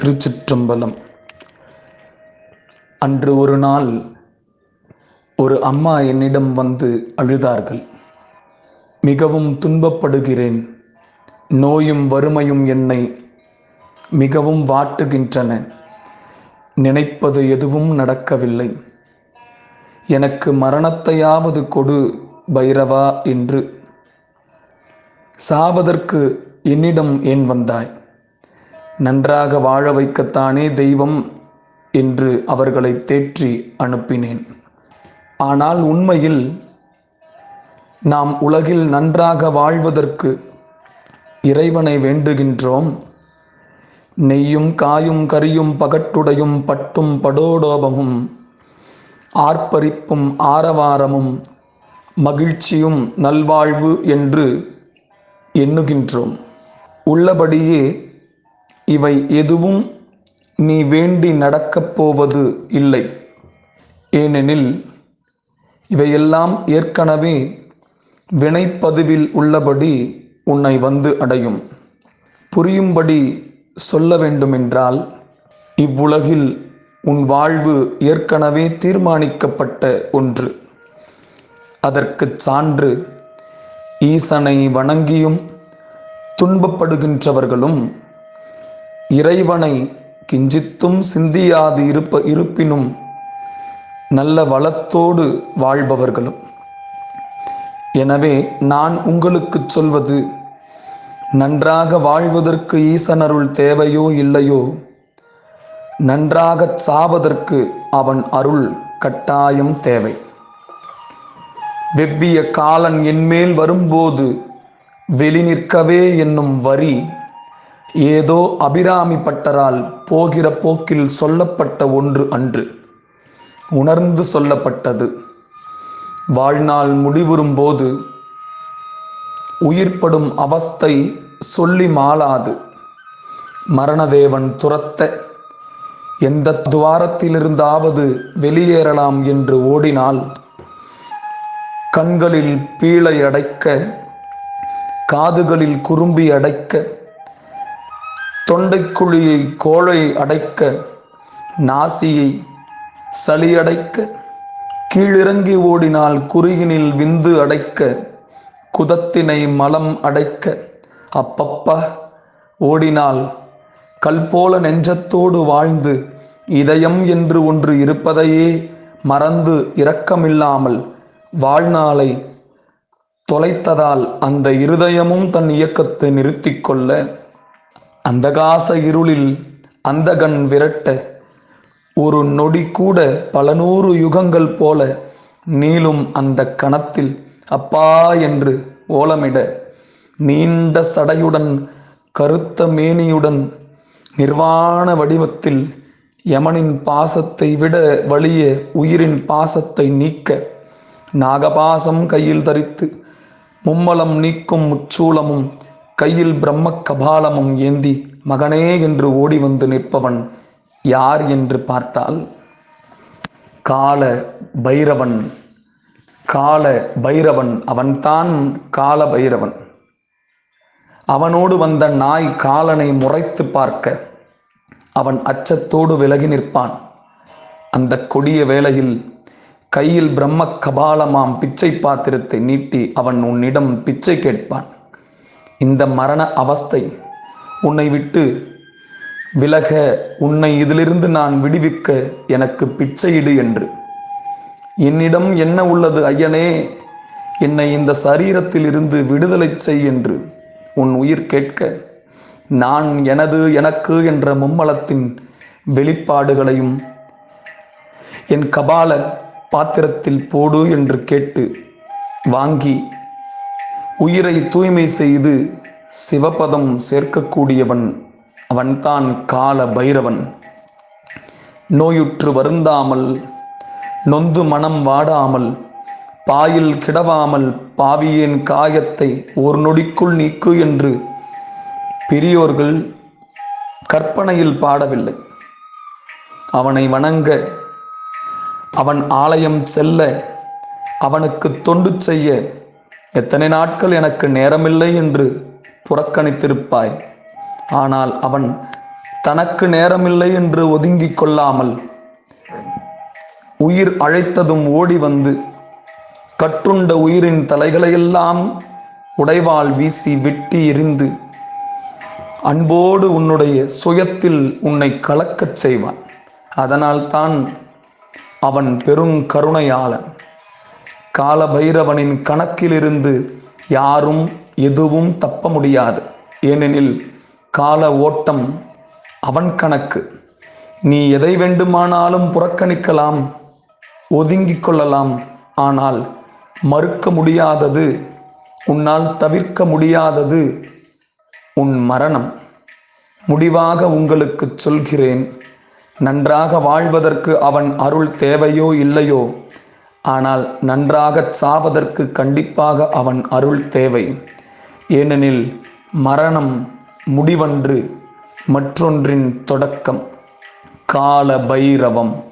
திருச்சிற்றம்பலம். அன்று ஒரு நாள் ஒரு அம்மா என்னிடம் வந்து அழுதார்கள். மிகவும் துன்பப்படுகிறேன். நோயும் வறுமையும் என்னை மிகவும் வாட்டுகின்றன. நினைப்பது எதுவும் நடக்கவில்லை. எனக்கு மரணத்தையாவது கொடு பைரவா என்று. சாவதற்கு என்னிடம் ஏன் வந்தாய்? நன்றாக வாழ வைக்கத்தானே தெய்வம் என்று அவர்களை தேற்றி அனுப்பினேன். ஆனால் உண்மையில் நாம் உலகில் நன்றாக வாழ்வதற்கு இறைவனை வேண்டுகின்றோம். நெய்யும் காயும் கரியும் பகட்டுடையும் பட்டும் படோடோபமும் ஆர்ப்பரிப்பும் ஆரவாரமும் மகிழ்ச்சியும் நல்வாழ்வு என்று எண்ணுகின்றோம். உள்ளபடியே இவை எதுவும் நீ வேண்டி நடக்கப் போவது இல்லை. ஏனெனில் இவையெல்லாம் ஏற்கனவே வினைப்பதிவில் உள்ளபடி உன்னை வந்து அடையும். புரியும்படி சொல்ல வேண்டுமென்றால் இவ்வுலகில் உன் வாழ்வு ஏற்கனவே தீர்மானிக்கப்பட்ட ஒன்று. அதற்குச் சான்று ஈசனை வணங்கியும் துன்பப்படுகின்றவர்களும் இறைவனை கிஞ்சித்தும் சிந்தியாது இருப்ப இருப்பினும் நல்ல வளத்தோடு வாழ்பவர்களும். எனவே நான் உங்களுக்குச் சொல்வது நன்றாக வாழ்வதற்கு ஈசனருள் தேவையோ இல்லையோ நன்றாக சாவதற்கு அவன் அருள் கட்டாயம் தேவை. வெவ்விய காலன் என்மேல் வரும்போது வெளி நிற்கவே என்னும் வரி ஏதோ அபிராமி பட்டரால் போகிற போக்கில் சொல்லப்பட்ட ஒன்று அன்று உணர்ந்து சொல்லப்பட்டது. வாழ்நாள் முடிவுறும் போது உயிர்ப்படும் அவஸ்தை சொல்லி மாளாது. மரணதேவன் துரத்த எந்த துவாரத்திலிருந்தாவது வெளியேறலாம் என்று ஓடினால் கண்களில் பீழை அடைக்க காதுகளில் குறும்பி அடைக்க தொண்டைக்குழியை கோழை அடைக்க நாசியை சளி அடைக்க கீழிறங்கி ஓடினால் குறுகினில் விந்து அடைக்க குதத்தினை மலம் அடைக்க அப்பப்பா ஓடினால் கல் போல நெஞ்சத்தோடு வாழ்ந்து இதயம் என்று ஒன்று இருப்பதையே மறந்து இரக்கமில்லாமல் வாழ்நாளை தொலைத்ததால் அந்த இருதயமும் தன் இயக்கத்தை நிறுத்தி கொள்ள அந்தகாச இருளில் அந்தகன் விரட்ட ஒரு நொடி கூட பல நூறு யுகங்கள் போல நீளும் அந்த கணத்தில் அப்பா என்று ஓலமிட நீண்ட சடையுடன் கருத்த மேனியுடன் நிர்வாண வடிவத்தில் யமனின் பாசத்தை விட வலிய உயிரின் பாசத்தை நீக்க நாகபாசம் கையில் தரித்து மும்மலம் நீக்கும் முச்சூலமும் கையில் பிரம்ம கபாலமும் ஏந்தி மகனே என்று ஓடி வந்து நிற்பவன் யார் என்று பார்த்தால் கால பைரவன். கால பைரவன். அவன்தான் கால பைரவன். அவனோடு வந்த நாய் காலனை முறைத்து பார்க்க அவன் அச்சத்தோடு விலகி நிற்பான். அந்த கொடிய வேளையில் கையில் பிரம்ம கபாலமாம் பிச்சை பாத்திரத்தை நீட்டி அவன் உன்னிடம் பிச்சை கேட்பான். இந்த மரண அவஸ்தை உன்னை விட்டு விலக உன்னை இதிலிருந்து நான் விடுவிக்க எனக்கு பிச்சையிடு என்று. என்னிடம் என்ன உள்ளது ஐயனே? என்னை இந்த சரீரத்திலிருந்து விடுதலை செய் என்று உன் உயிர் கேட்க நான் எனது எனக்கு என்ற மும்மலத்தின் வெளிப்பாடுகளையும் என் கபால பாத்திரத்தில் போடு என்று கேட்டு வாங்கி உயிரை தூய்மை செய்து சிவபதம் சேர்க்கக்கூடியவன் அவன்தான் கால பைரவன் நோயுற்று வருந்தாமல் நொந்து மனம் வாடாமல் பாயில் கிடவாமல் பாவியின் காயத்தை ஒரு நொடிக்குள் நீக்கு என்று பெரியோர்கள் கற்பனையில் பாடவில்லை. அவனை வணங்க அவன் ஆலயம் செல்ல அவனுக்கு தொண்டு செய்ய எத்தனை நாட்கள் எனக்கு நேரமில்லை என்று புறக்கணித்திருப்பாய்? ஆனால் அவன் தனக்கு நேரமில்லை என்று ஒதுங்கிக் கொள்ளாமல் உயிர் அழைத்ததும் ஓடி வந்து கட்டுண்ட உயிரின் தலைகளையெல்லாம் உடைவால் வீசி வெட்டி எரிந்து அன்போடு உன்னுடைய சுயத்தில் உன்னை கலக்கச் செய்வான். அதனால்தான் அவன் பெரும் கருணையாளன் கால பைரவனின் கணக்கிலிருந்து யாரும் எதுவும் தப்ப முடியாது. ஏனெனில் கால ஓட்டம் அவன் கணக்கு. நீ எதை வேண்டுமானாலும் புறக்கணிக்கலாம் ஒதுங்கிக் கொள்ளலாம். ஆனால் மறுக்க முடியாதது உன்னால் தவிர்க்க முடியாதது உன் மரணம். முடிவாக உங்களுக்கு சொல்கிறேன். நன்றாக வாழ்வதற்கு அவன் அருள் தேவையோ இல்லையோ? ஆனால் நன்றாகச் சாவதற்கு கண்டிப்பாக அவன் அருள் தேவை. ஏனெனில் மரணம் முடிவன்று மற்றொன்றின் தொடக்கம். கால பைரவம்